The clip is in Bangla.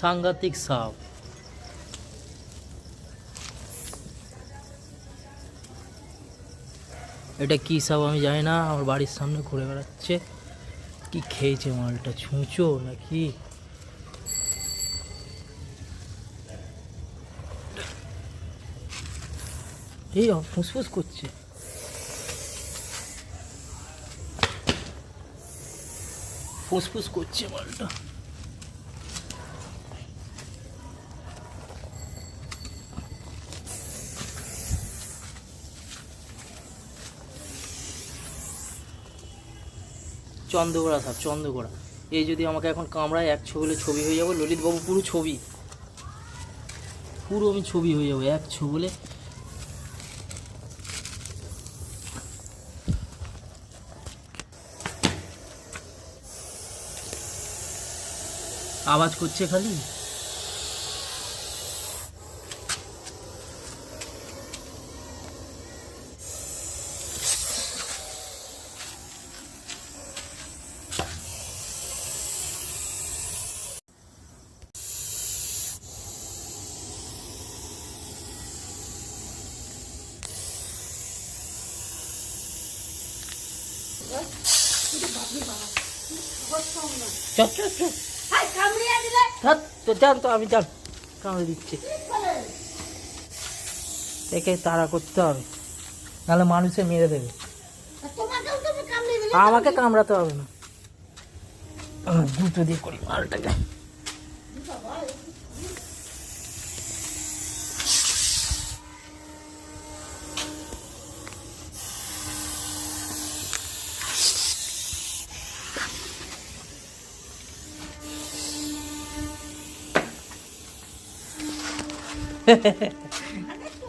সাংঘাতিক সাপ। এটা কি সাপ আমি জানি না, আমার বাড়ির সামনে ঘুরে বেড়াচ্ছে। কি খেয়েছে মালটা, ছুঁচো নাকি? এই ফুসফুস করছে। ফুসফুস করছে মালটা। চন্দ্রগোড়া সাপ, চন্দ্রগোড়া। এই যদি আমাকে এখন কামড়ায়, এক ছবিলে ছবি হয়ে যাব। ললিতবাবু, পুরো ছবি। পুরো আমি ছবি হয়ে যাব, এক ছবলে আওয়াজ করছে খালি? আমি যান। কামড়ে দিচ্ছি। একে তাড়া করতে হবে। নাহলে মানুষে মেরে দেবে। আমাকে কামড়াতে হবে না। দুটো দিয়ে করি মালটাকে। フフフ。